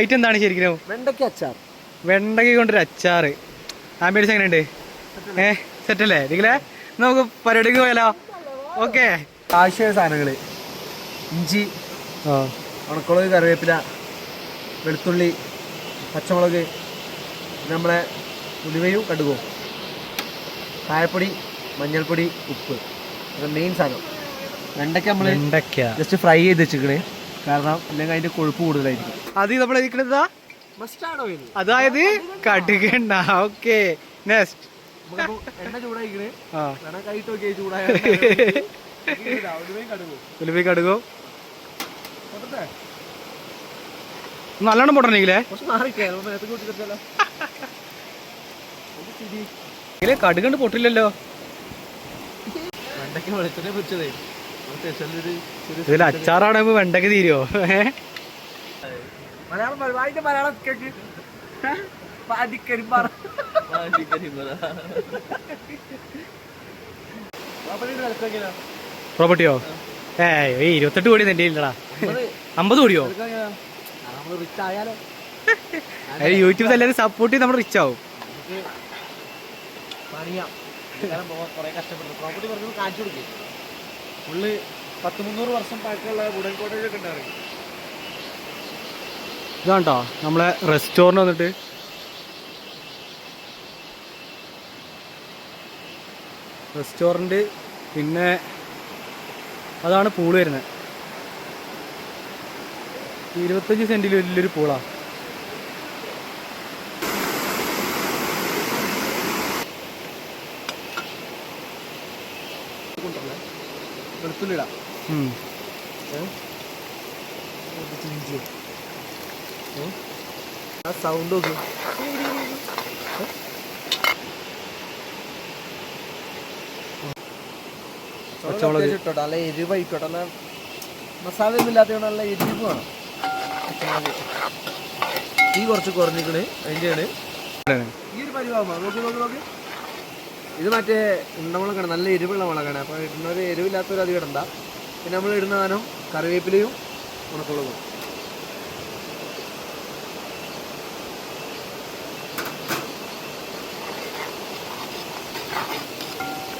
Item എന്താണ് ശരിക്കും വെണ്ടയ്ക്ക അച്ചാർ. വെണ്ടക കൊണ്ടൊരു അച്ചാറ്. ആംബിയൻസ് എങ്ങനെയുണ്ട്? ഏ സെറ്റ് അല്ലേ നിങ്ങളെ നമുക്ക് പരിപാടിക്ക് പോയാലോ? ഓക്കെ. ആവശ്യ സാധനങ്ങൾ. ഇഞ്ചി ഉണക്കുളക് കറിവേപ്പില വെളുത്തുള്ളി പച്ചമുളക് നമ്മളെ ഉലുവയും കടുകും. കായപ്പൊടി മഞ്ഞൾപ്പൊടി ഉപ്പ്. മെയിൻ സാധനം. വെണ്ടയ്ക്ക നമ്മൾ വെണ്ടയ്ക്ക. ജസ്റ്റ് ഫ്രൈ ചെയ്ത് വെച്ചിക്കണ് കാരണം അല്ലെങ്കിൽ അതിന്റെ കൊഴുപ്പ് കൂടുതലായിരിക്കും. അത് നമ്മൾ ഇരിക്കുന്നത് അതായത് കടുക ഓക്കെ നെക്സ്റ്റ് ഉലുവി കടുകോ? നല്ലോണം പൊട്ടണില്ലേ കടുകണ്ട് പൊട്ടില്ലല്ലോ. വെണ്ടയ്ക്ക് വെളിച്ചെണ്ണ ഇതിൽ അച്ചാറാണ് വെണ്ടക്ക് തീരുവോ? മലയാളം പ്രോപ്പർട്ടിയോ ഏ ഇരുപത്തെട്ട് കോടി എന്റെ ഇല്ലടാ അമ്പത്. കോടിയോ? നമ്മൾ റിച്ച് ആയാലോ. അത് യൂട്യൂബ് എല്ലാവരും സപ്പോർട്ട് ചെയ്ത് നമ്മൾ റിച്ച് ആവും. പണിയാം. കുറെ കഷ്ടപ്പെട്ടു പ്രോപ്പർട്ടി പറഞ്ഞു കാണിച്ചു കൊടുക്കും. ഫുള്ള് പത്ത് മുന്നൂറ് വർഷം പഴക്കമുള്ള വുഡൻ കോട്ടേജ് ഒക്കെ ഉണ്ടായിരുന്നു. ഇതാണ്ടോ? നമ്മളെ റെസ്റ്റോറന്റ് വന്നിട്ട്. റെസ്റ്റോറന്റ് പിന്നെ അതാണ് പൂൾ വരുന്നത്. ഇരുപത്തഞ്ച് സെന്റിൽ വലിയൊരു പൂളാ വെളുത്തുള്ളി ഇടാം ഉം. ഇഞ്ചി ആ സൗണ്ട് നോക്ക്. പച്ചമുളക്. ഇട്ടോട്ടെ നല്ല എരിവ് ആയിക്കോട്ടെ. നല്ല മസാല ഒന്നും ഇല്ലാത്തതുകൊണ്ട് നല്ല എരിവ് വേണം. തീ കുറച്ച് കുറഞ്ഞിക്കണ് അതിന്റെയാണ്. ഈ ഒരു പരിവാമോ നോക്കി നോക്കി നോക്കി. ഇത് മറ്റേ ഉണ്ടമുളകാണ് നല്ല എരിവുള്ള മുളകാണ്. അപ്പോൾ ഇടുന്നത് എരിവില്ലാത്തൊരു അധികം ഇടണ്ട. പിന്നെ നമ്മൾ ഇടുന്ന സാധനം കറിവേപ്പിലയും ഉണക്കുളകും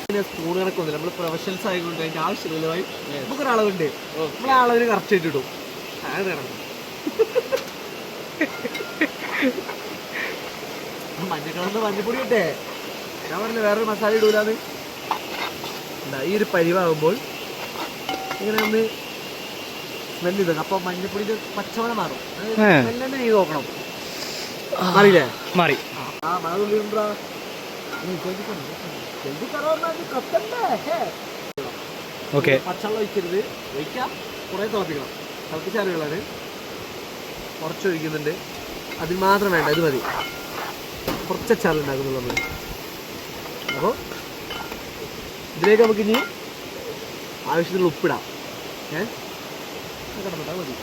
പിന്നെ സ്പൂൺ കണക്കൊന്നുമില്ല. നമ്മൾ പ്രൊഫഷണൽസ് ആയതുകൊണ്ട് അതിന്റെ ആവശ്യമില്ല ഭായി നമുക്കൊരു അളവുണ്ട് നമ്മളെ അളവിന് കറക്റ്റ് ആയിട്ട് ഇടും. അങ്ങനെ കിടക്കും മഞ്ഞക്കളറിന് മഞ്ഞപ്പൊടി ഇട്ടേ. ഞാൻ പറഞ്ഞില്ല വേറൊരു മസാല ഇടൂലാന്ന്. എന്താ ഈ ഒരു പരിവാകുമ്പോൾ ഇങ്ങനെ ഒന്ന് സ്മെൽ ചെയ്തു അപ്പൊ മഞ്ഞപ്പൊടിന്റെ പച്ചമണം മാറും. സ്മെല്ലെന്നെ സ്മെല്ല് ചെയ്ത് നോക്കണം. മാറിയില്ലേ? മാറി. ആ മഴ ഓക്കെ. പച്ചവെള്ളം ഒഴിക്കരുത്. ഒഴിക്കാം. കുറേ തിളപ്പിക്കണം. തിളപ്പിച്ചാറുകളാണ് കുറച്ച് ഒഴിക്കുന്നുണ്ട് അതിന് മാത്രം വേണ്ട ഇത് മതി. കുറച്ച് അച്ചാർ ഉണ്ടാക്കുന്നുള്ളൂ നമ്മൾ അപ്പോൾ ഇതിലേക്ക് നമുക്ക് ഇനി ആവശ്യത്തിന് ഉപ്പിടാം. ഏ? കിടന്നിട്ടാൽ മതി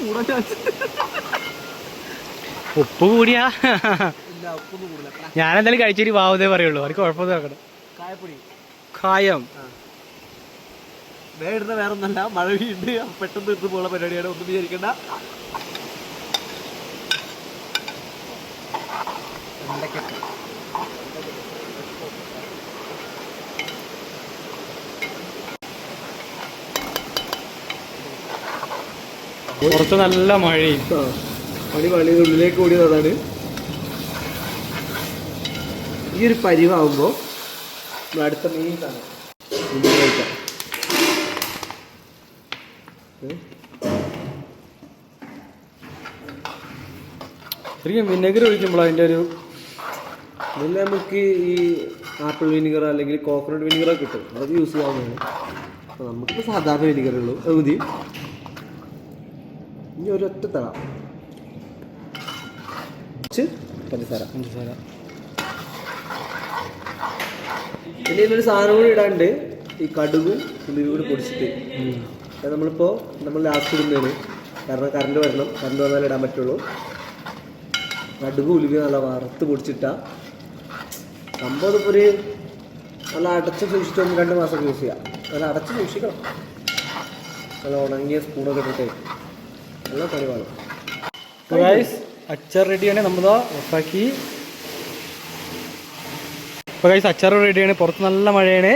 കൂടാൻ ചാൻസ് ഉപ്പ് കൂടിയാ എന്തായാലും കഴിച്ചിട്ട് വാവുന്നേ പറയുള്ളൂ. അവർക്ക് കുഴപ്പമൊന്നും നോക്കണം കായപ്പൊടി. കായം. വേടുന്ന വേറെ ഒന്നല്ല മഴ വീണ്ട്. പെട്ടെന്ന് തീർത്ത് പോകുന്ന പരിപാടിയാണ്. ഒന്നും വിചാരിക്കണ്ട. വെണ്ടയ്ക്ക. കുറച്ച് നല്ല മഴയും. ആ, പണി ഉള്ളിലേക്ക് കൂടി അതാണ് ഈ ഒരു പരിവാകുമ്പോൾ അടുത്ത മെയിൻ കാണാം. ശരിക്കും വിനെഗർ ഒഴിക്കുമ്പോൾ അതിന്റെ ഒരു ഇതിൽ നമുക്ക് ഈ ആപ്പിൾ വിനിഗർ അല്ലെങ്കിൽ കോക്കനട്ട് വിനിഗറൊക്കെ കിട്ടും. അത് യൂസ് ചെയ്യാവുന്നതാണ്. അപ്പോൾ നമുക്ക് സാധാരണ വിനിഗർ ഉള്ളൂ. അത് മതി. ഇനി ഒരൊറ്റ തള പഞ്ചസാര. പഞ്ചസാര. പിന്നെ ഇതിലൊരു സാധനം കൂടി ഇടാണ്ട് ഈ കടുകും ഉള്ളിയും കൂടി പൊടിച്ചിട്ട്. അത് നമ്മളിപ്പോൾ നമ്മൾ ലാസ്റ്റ് ഇടുന്നതിന് കാരണം കറണ്ട് വരണം. കറണ്ട് വന്നാലേ ഇടാൻ പറ്റുള്ളൂ. കടുക് ഉലുവ നല്ല വറുത്ത് പൊടിച്ചിട്ട. സംഭവം ഇപ്പോൾ ഒരു നല്ല അടച്ച് സൂക്ഷിച്ചിട്ട് ഒന്ന് രണ്ട് മാസം യൂസ് ചെയ്യാം. നല്ല അടച്ച് സൂക്ഷിക്കണം. നല്ല ഉണങ്ങിയ സ്പൂണൊക്കെ ഇട്ടിട്ട്. നല്ല പണിവാണ് ഗൈസ് അച്ചാർ റെഡിയാണ് നമ്മളിതാ ഉറപ്പാക്കി അപ്പോൾ ഗൈസ് അച്ചാർ റെഡിയാണ് പുറത്ത് നല്ല മഴയാണ്.